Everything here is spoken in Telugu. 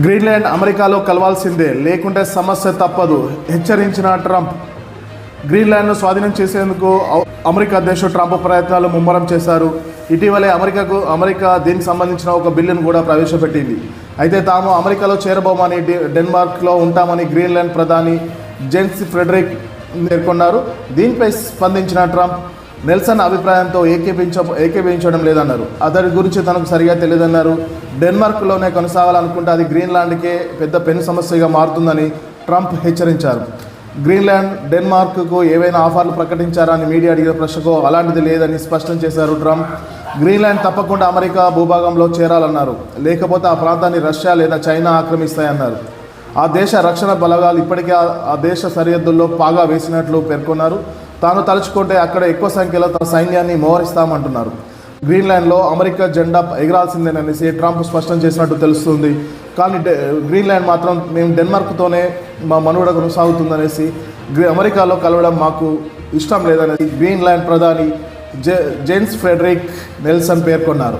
గ్రీన్లాండ్ అమెరికాలో కలవాల్సిందే లేకుంటే సమస్య తప్పదు హెచ్చరించిన ట్రంప్. గ్రీన్లాండ్ను స్వాధీనం చేసేందుకు అమెరికా అధ్యక్షుడు ట్రంప్ ప్రయత్నాలు ముమ్మరం చేశారు. ఇటీవలే అమెరికాకు అమెరికా దీనికి సంబంధించిన ఒక బిల్లును కూడా ప్రవేశపెట్టింది. అయితే తాము అమెరికాలో చేరబోమని డెన్మార్క్లో ఉంటామని గ్రీన్లాండ్ ప్రధాని జెన్స్ ఫ్రెడరిక్ పేర్కొన్నారు దీనిపై స్పందించిన ట్రంప్ నెల్సన్ అభిప్రాయంతో ఏకీపించ ఏకీపించడం లేదన్నారు. అతడి గురించి తనకు సరిగా తెలియదన్నారు. డెన్మార్క్లోనే కొనసాగాలనుకుంటే అది గ్రీన్లాండ్కే పెద్ద పెను సమస్యగా మారుతుందని ట్రంప్ హెచ్చరించారు. గ్రీన్లాండ్ డెన్మార్క్కు ఏవైనా ఆఫర్లు ప్రకటించారా అని మీడియా అడిగిన ప్రశ్నకు అలాంటిది లేదని స్పష్టం చేశారు ట్రంప్. గ్రీన్లాండ్ తప్పకుండా అమెరికా భూభాగంలో చేరాలన్నారు. లేకపోతే ఆ ప్రాంతాన్ని రష్యా లేదా చైనా ఆక్రమిస్తాయన్నారు. ఆ దేశ రక్షణ బలగాలు ఇప్పటికే ఆ- ఆ దేశ సరిహద్దుల్లో పాగా వేసినట్లు పేర్కొన్నారు. తాను తలుచుకుంటే అక్కడ ఎక్కువ సంఖ్యలో తన సైన్యాన్ని మోహరిస్తామంటున్నారు. గ్రీన్లాండ్లో అమెరికా జెండా ఎగరాల్సిందేననేసి ట్రంప్ స్పష్టం చేసినట్టు తెలుస్తుంది. కానీ డె- గ్రీన్లాండ్ మాత్రం మేము డెన్మార్క్తోనే మా మనుగడ కొనసాగుతుందనేసి గ్రీ- అమెరికాలో కలవడం మాకు ఇష్టం లేదనేసి గ్రీన్లాండ్ ప్రధాని జె జేమ్స్ ఫ్రెడరిక్ నెల్సన్ పేర్కొన్నారు.